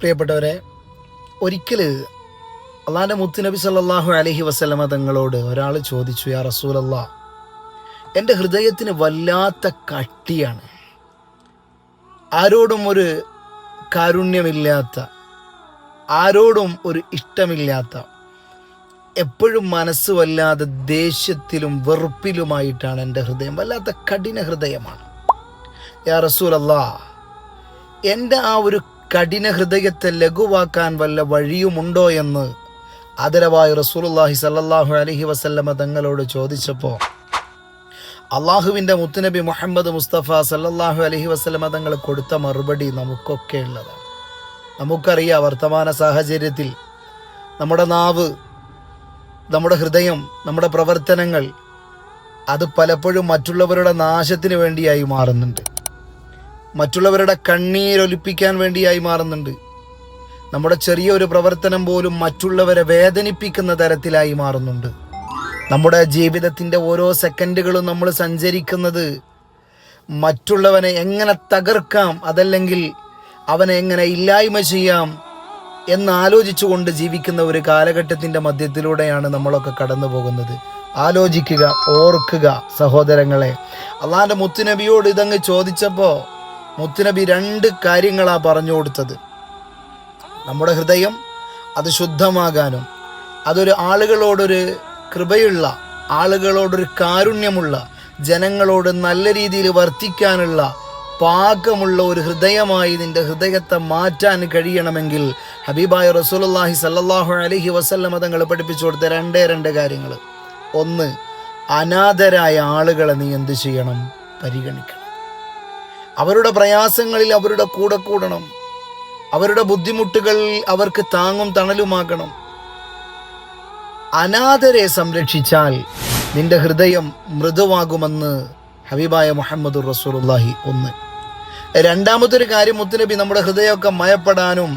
പ്രിയപ്പെട്ടവരെ ഒരിക്കൽ അള്ളാന്റെ മുത്തുനബി സല്ലാഹു അലഹി വസ്ലമ തങ്ങളോട് ഒരാൾ ചോദിച്ചു യാ റസൂലല്ലാ എന്റെ ഹൃദയത്തിന് വല്ലാത്ത കട്ടിയാണ്. ആരോടും ഒരു കാരുണ്യമില്ലാത്ത ആരോടും ഒരു ഇഷ്ടമില്ലാത്ത എപ്പോഴും മനസ്സ് വല്ലാതെ ദേഷ്യത്തിലും വെറുപ്പിലുമായിട്ടാണ് എന്റെ ഹൃദയം. വല്ലാത്ത കഠിന ഹൃദയമാണ്. യാ റസൂലല്ലാ എന്റെ ആ ഒരു കഠിന ഹൃദയത്തെ ലഘുവാക്കാൻ വല്ല വഴിയുമുണ്ടോ എന്ന് ആദരവായ റസൂലുള്ളാഹി സല്ലാഹു അലഹി വസല്ലമ തങ്ങളോട് ചോദിച്ചപ്പോൾ അള്ളാഹുവിന്റെ മുത്തുനബി മുഹമ്മദ് മുസ്തഫ സല്ലാഹു അലഹി വസല്ലമ തങ്ങൾ കൊടുത്ത മറുപടി നമുക്കൊക്കെ ഉള്ളതാണ്. നമുക്കറിയാം വർത്തമാന സാഹചര്യത്തിൽ നമ്മുടെ നാവ് നമ്മുടെ ഹൃദയം നമ്മുടെ പ്രവർത്തനങ്ങൾ അത് പലപ്പോഴും മറ്റുള്ളവരുടെ നാശത്തിന് വേണ്ടിയായി മാറുന്നുണ്ട്. മറ്റുള്ളവരുടെ കണ്ണീരൊലിപ്പിക്കാൻ വേണ്ടിയായി മാറുന്നുണ്ട്. നമ്മുടെ ചെറിയൊരു പ്രവർത്തനം പോലും മറ്റുള്ളവരെ വേദനിപ്പിക്കുന്ന തരത്തിലായി മാറുന്നുണ്ട്. നമ്മുടെ ജീവിതത്തിന്റെ ഓരോ സെക്കൻഡുകളും നമ്മൾ സഞ്ചരിക്കുന്നത് മറ്റുള്ളവനെ എങ്ങനെ തകർക്കാം അതല്ലെങ്കിൽ അവനെ എങ്ങനെ ഇല്ലായ്മ ചെയ്യാം എന്നാലോചിച്ചുകൊണ്ട് ജീവിക്കുന്ന ഒരു കാലഘട്ടത്തിന്റെ മധ്യത്തിലൂടെയാണ് നമ്മളൊക്കെ കടന്നു പോകുന്നത്. ആലോചിക്കുക ഓർക്കുക സഹോദരങ്ങളെ. അള്ളാന്റെ മുത്തുനബിയോട് ഇതങ്ങ് ചോദിച്ചപ്പോൾ മുത്തുനബി രണ്ട് കാര്യങ്ങളാണ് പറഞ്ഞു കൊടുത്തത്. നമ്മുടെ ഹൃദയം അത് ശുദ്ധമാകാനും അതൊരു ആളുകളോടൊരു കൃപയുള്ള ആളുകളോടൊരു കാരുണ്യമുള്ള ജനങ്ങളോട് നല്ല രീതിയിൽ വർത്തിക്കാനുള്ള പാകമുള്ള ഒരു ഹൃദയമായി നിന്റെ ഹൃദയത്തെ മാറ്റാൻ കഴിയണമെങ്കിൽ ഹബീബായ റസൂലുള്ളാഹി സല്ലാഹു അലഹി വസല്ലമ തങ്ങൾ പഠിപ്പിച്ചു കൊടുത്ത രണ്ടേ രണ്ട് കാര്യങ്ങൾ ഒന്ന് അനാഥരായ ആളുകളെ നീ എന്ത് ചെയ്യണം? പരിഗണിക്കണം. അവരുടെ പ്രയാസങ്ങളിൽ അവരുടെ കൂടെ കൂടണം. അവരുടെ ബുദ്ധിമുട്ടുകൾ അവർക്ക് താങ്ങും തണലുമാകണം. അനാഥരെ സംരക്ഷിച്ചാൽ നിന്റെ ഹൃദയം മൃദുവാകുമെന്ന് ഹബീബായ മുഹമ്മദ് റസൂലുള്ളാഹി ഒന്ന്. രണ്ടാമതൊരു കാര്യം മുത്തുനബി നമ്മുടെ ഹൃദയമൊക്കെ മയപ്പെടാനും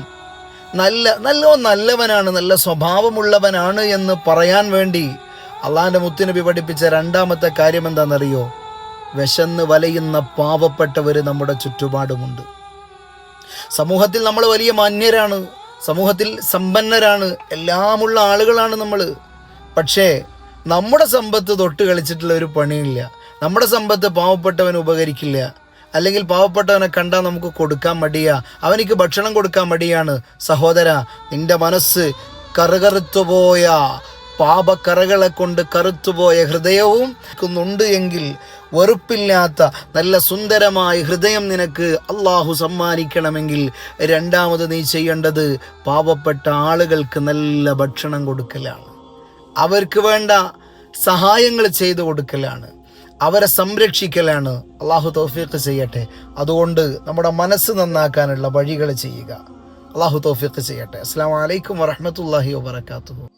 നല്ല നല്ലോ നല്ലവനാണ് നല്ല സ്വഭാവമുള്ളവനാണ് എന്ന് പറയാൻ വേണ്ടി അള്ളാഹിന്റെ മുത്തുനബി പഠിപ്പിച്ച രണ്ടാമത്തെ കാര്യം എന്താണെന്നറിയോ? വിശന്ന് വലയുന്ന പാവപ്പെട്ടവർ നമ്മുടെ ചുറ്റുപാടുമുണ്ട്. സമൂഹത്തിൽ നമ്മൾ വലിയ മാന്യരാണ്. സമൂഹത്തിൽ സമ്പന്നരാണ്. എല്ലാമുള്ള ആളുകളാണ് നമ്മൾ പക്ഷേ നമ്മുടെ സമ്പത്ത് തൊട്ട് കളിച്ചിട്ടുള്ള ഒരു പണിയില്ല. നമ്മുടെ സമ്പത്ത് പാവപ്പെട്ടവന് ഉപകരിക്കില്ല. അല്ലെങ്കിൽ പാവപ്പെട്ടവനെ കണ്ടാൽ നമുക്ക് കൊടുക്കാൻ മടിയാ. അവനിക്ക് ഭക്ഷണം കൊടുക്കാൻ മടിയാണ്. സഹോദര നിന്റെ മനസ്സ് കറുകറുത്തുപോയ പാപക്കറകളെ കൊണ്ട് കറുത്തുപോയ ഹൃദയവും ഉണ്ട് എങ്കിൽ വെറുപ്പില്ലാത്ത നല്ല സുന്ദരമായ ഹൃദയം നിനക്ക് അള്ളാഹു സമ്മാനിക്കണമെങ്കിൽ രണ്ടാമത് നീ ചെയ്യേണ്ടത് പാവപ്പെട്ട ആളുകൾക്ക് നല്ല ഭക്ഷണം കൊടുക്കലാണ്. അവർക്ക് വേണ്ട സഹായങ്ങൾ ചെയ്തു കൊടുക്കലാണ്. അവരെ സംരക്ഷിക്കലാണ്. അള്ളാഹു തൗഫീഖ് ചെയ്യട്ടെ. അതുകൊണ്ട് നമ്മുടെ മനസ്സ് നന്നാക്കാനുള്ള വഴികൾ ചെയ്യുക. അള്ളാഹു തൗഫീഖ് ചെയ്യട്ടെ. അസ്സാം വലൈക്കും വറഹമത്തല്ലാഹി വാത്തു